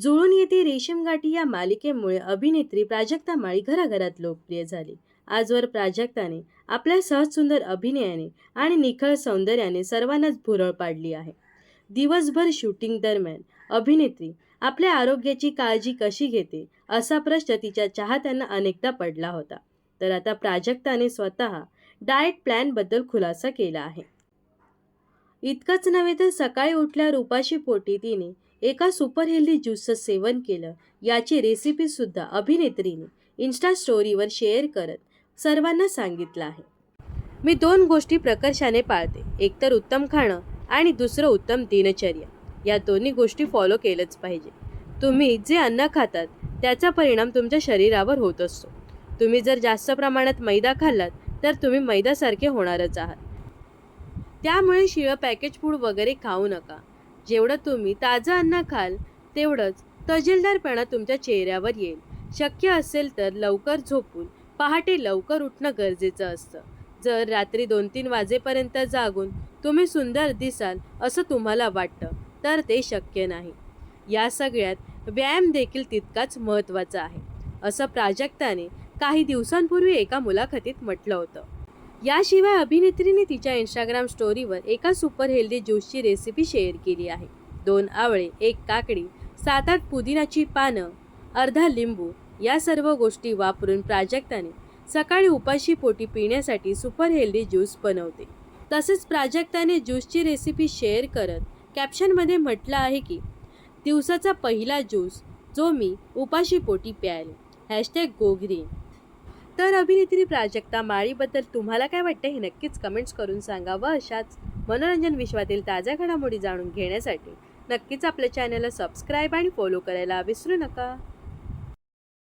जुळून येते रेशीमगाठी या मालिकेमुळे अभिनेत्री प्राजक्ता माळी घराघरात लोकप्रिय झाली. आजवर प्राजक्ताने आपल्या सहज सुंदर अभिनयाने आणि निखळ सौंदर्याने सर्वांनाच भुरळ पाडली आहे. दिवसभर शूटिंग दरम्यान अभिनेत्री आपल्या आरोग्याची काळजी कशी घेते असा प्रश्न तिच्या चाहत्यांना अनेकदा पडला होता. तर आता प्राजक्ताने स्वतः डाएट प्लॅनबद्दल खुलासा केला आहे. इतकंच नव्हे तर सकाळी उठल्या उपाशी पोटी तिने एका सुपर हेल्दी ज्यूसचं सेवन केलं. याची रेसिपीसुद्धा अभिनेत्रीने इन्स्टा स्टोरीवर शेअर करत सर्वांना सांगितलं आहे. मी दोन गोष्टी प्रकर्षाने पाळते. एकतर उत्तम खाणं आणि दुसरं उत्तम दिनचर्या. या दोन्ही गोष्टी फॉलो केलंच पाहिजे. तुम्ही जे अन्न खातात त्याचा परिणाम तुमच्या शरीरावर होत असतो. तुम्ही जर जास्त प्रमाणात मैदा खाल्लात तर तुम्ही मैद्यासारखे होणारच आहात. त्यामुळे शिळं पॅकेज फूड वगैरे खाऊ नका. जेवढं तुम्ही ताजं अन्न खाल तेवढंच तजिलदारपणा तुमच्या चेहऱ्यावर येईल. शक्य असेल तर लवकर झोपून पहाटे लवकर उठणं गरजेचं असतं. जर रात्री दोन तीन वाजेपर्यंत जागून तुम्ही सुंदर दिसाल असं तुम्हाला वाटतं तर ते शक्य नाही. या सगळ्यात व्यायाम देखील तितकाच महत्त्वाचा आहे असं प्राजक्ताने काही दिवसांपूर्वी एका मुलाखतीत म्हटलं होतं. याशिवाय अभिनेत्रीने तिच्या इंस्टाग्राम स्टोरीवर एका सुपर हेल्दी ज्यूसची रेसिपी शेअर केली आहे. दोन आवळे एक काकडी सात आठ पुदिनाची पानं अर्धा लिंबू या सर्व गोष्टी वापरून प्राजक्ताने सकाळी उपाशी पोटी पिण्यासाठी सुपर हेल्दी ज्यूस बनवते. तसेच प्राजक्ताने ज्यूसची रेसिपी शेअर करत कॅप्शनमध्ये म्हटलं आहे की दिवसाचा पहिला ज्यूस जो मी उपाशी पोटी प्यायले. हॅशटॅग गो तर अभिनेत्री प्राजक्ता माळीबद्दल तुम्हाला काय वाटतं हे नक्कीच कमेंट्स करून सांगा व अशाच मनोरंजन विश्वातील ताज्या घडामोडी जाणून घेण्यासाठी. नक्कीच आपल्या चॅनलला सबस्क्राईब आणि फॉलो करायला विसरू नका.